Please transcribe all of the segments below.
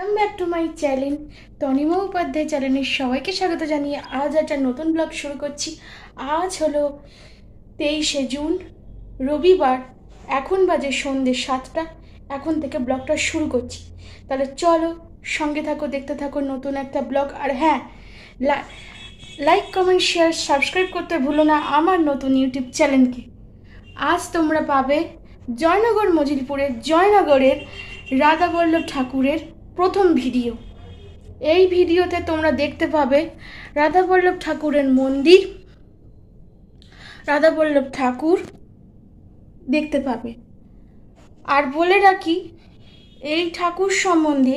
Welcome back to my channel Tanima Upadhyay চ্যানেলের সবাইকে স্বাগত জানিয়ে আজ একটা নতুন ব্লগ শুরু করছি। আজ হলো তেইশে জুন, রবিবার। এখন বাজে সন্ধ্যে সাতটা। এখন থেকে ব্লগটা শুরু করছি। তাহলে চলো সঙ্গে থাকো, দেখতে থাকো নতুন একটা ব্লগ আর হ্যাঁ লাইক কমেন্ট শেয়ার সাবস্ক্রাইব করতে ভুলো না আমার নতুন ইউটিউব চ্যানেলকে আজ তোমরা পাবে জয়নগর মজিলপুরের, জয়নগরের রাধাবল্লভ ঠাকুরের প্রথম ভিডিও। এই ভিডিওতে তোমরা দেখতে পাবে রাধাবল্লভ ঠাকুরের মন্দির, রাধাবল্লভ ঠাকুর দেখতে পাবে। আর বলে রাখি, এই ঠাকুর সম্বন্ধে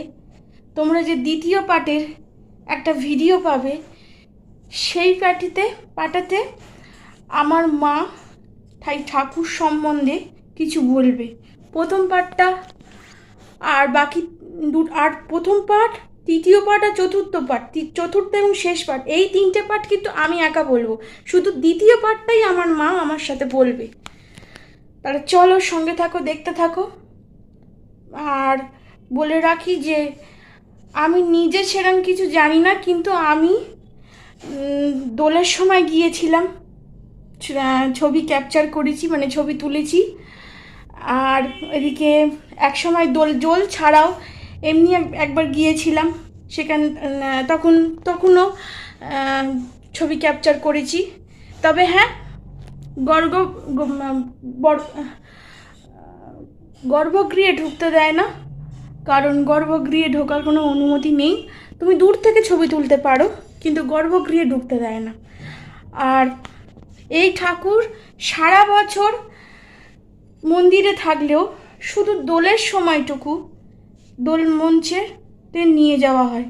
তোমরা যে দ্বিতীয় পার্টের একটা ভিডিও পাবে, সেই পার্টিতে পাটাতে আমার মা তাই ঠাকুর সম্বন্ধে কিছু বলবে। প্রথম পার্টটা আর বাকি আর প্রথম পার্ট তৃতীয় পার্ট আর চতুর্থ পার্ট চতুর্থ এবং শেষ পার্ট এই তিনটে পার্ট কিন্তু আমি একা বলব। শুধু দ্বিতীয় পার্টটাই আমার মা আমার সাথে বলবে। তাহলে চলো সঙ্গে থাকো, দেখতে থাকো। আর বলে রাখি যে, আমি নিজে সেরকম কিছু জানি না, কিন্তু আমি দোলের সময় গিয়েছিলাম। ছবি ক্যাপচার করেছি মানে ছবি তুলেছি। আর এদিকে এক সময় দোল জল ছাড়াও এমনি একবার গিয়েছিলাম। সেখান তখন, তখনও ছবি ক্যাপচার করেছি। তবে হ্যাঁ গর্ব গ- বর- গর্ভগৃহে ঢুকতে দেয় না। কারণ গর্ভগৃহে ঢোকার কোনো অনুমতি নেই। তুমি দূর থেকে ছবি তুলতে পারো, কিন্তু গর্ভগৃহে ঢুকতে দেয় না। আর এই ঠাকুর সারা বছর মন্দিরে থাকলেও শুধু দোলের সময়টুকু দোল মঞ্চেতে নিয়ে যাওয়া হয়।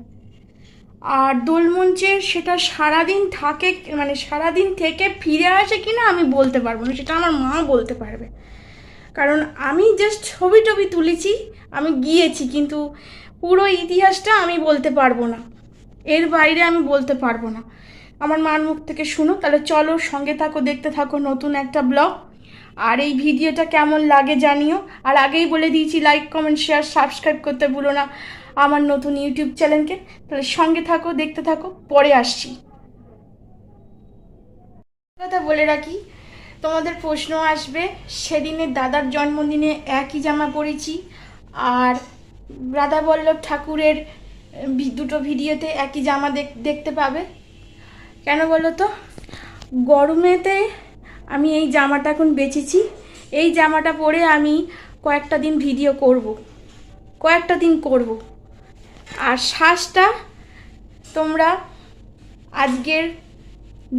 আর দোল মঞ্চে সেটা সারাদিন থাকে মানে সারাদিন থেকে ফিরে আসে কি না আমি বলতে পারব না, সেটা আমার মা বলতে পারবে। কারণ আমি জাস্ট ছবি টবি তুলেছি, আমি গিয়েছি, কিন্তু পুরো ইতিহাসটা আমি বলতে পারব না। এর বাইরে আমি বলতে পারব না। আমার মার মুখ থেকে শুনো তাহলে চলো সঙ্গে থাকো, দেখতে থাকো নতুন একটা ব্লগ। আর এই ভিডিওটা কেমন লাগে জানিও। আর আগেই বলে দিয়েছি লাইক কমেন্ট শেয়ার সাবস্ক্রাইব করতে ভুলো না। আমার নতুন ইউটিউব চ্যানেলকে তাহলে সঙ্গে থাকো, দেখতে থাকো, পরে আসছি। কথা বলে রাখি, তোমাদের প্রশ্ন আসবে, সেদিনের দাদার জন্মদিনে একই জামা পরেছি, আর রাধাবল্লভ ঠাকুরের দুটো ভিডিওতে একই জামা দেখ- দেখতে পাবে। কেন বলো তো? গরমেতে আমি এই জামাটা এখন বেচেছি। এই জামাটা পরে আমি কয়েকটা দিন ভিডিও করব। কয়েকটা দিন করব। আর শ্বাসটা তোমরা আজকের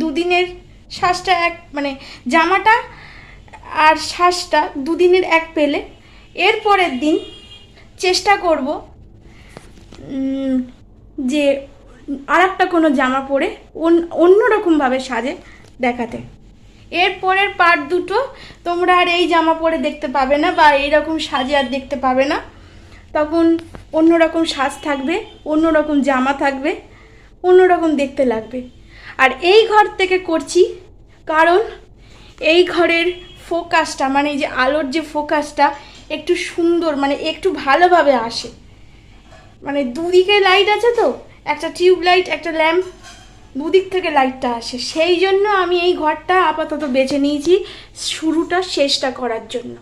দুদিনের শ্বাসটা এক মানে জামাটা আর শ্বাসটা দুদিনের এক পেলে। এর পরের দিন চেষ্টা করব যে আর একটা কোনো জামা পরে অন্য অন্যরকমভাবে সাজে দেখাতে। এর পরের পার্ট দুটো তোমরা আর এই জামা পরে দেখতে পাবে না বা এইরকম সাজে আর দেখতে পাবে না। তখন অন্যরকম সাজ থাকবে, অন্যরকম জামা থাকবে, অন্যরকম দেখতে লাগবে। আর এই ঘর থেকে করছি কারণ এই ঘরের ফোকাসটা মানে এই যে আলোর যে ফোকাসটা একটু সুন্দর মানে একটু ভালোভাবে আসে। মানে দুদিকে লাইট আছে তো, একটা টিউব লাইট একটা ল্যাম্প দুদিক থেকে লাইটটা আসে। সেই জন্য আমি এই ঘরটা আপাতত বেছে নিয়েছি শুরুটা শেষটা করার জন্য।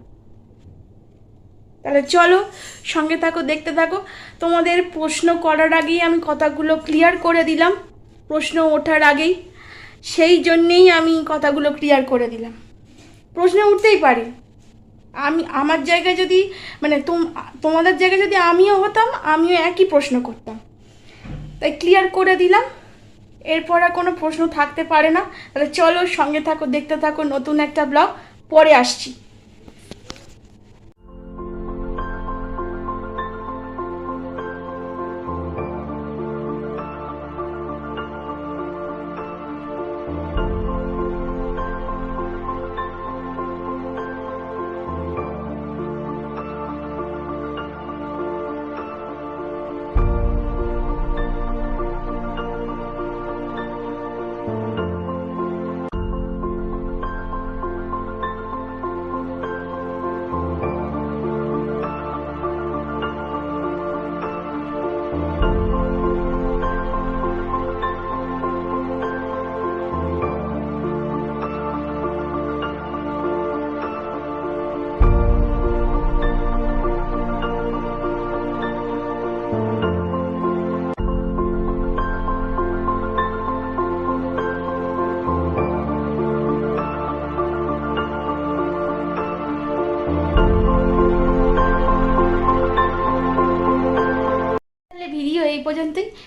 তাহলে চলো, সঙ্গে থাকো, দেখতে থাকো। তোমাদের প্রশ্ন করার আগেই আমি কথাগুলো ক্লিয়ার করে দিলাম। প্রশ্ন ওঠার আগেই। সেই জন্যেই আমি কথাগুলো ক্লিয়ার করে দিলাম। প্রশ্ন উঠতেই পারে। আমি, আমার জায়গায় যদি মানে তোম- তোমাদের জায়গায় যদি আমিও হতাম, আমিও একই প্রশ্ন করতাম। তাই ক্লিয়ার করে দিলাম। এরপর আর কোনো প্রশ্ন থাকতে পারে না। তাহলে চলো সঙ্গে থাকো, দেখতে থাকো নতুন একটা ব্লগ। পরে আসছি।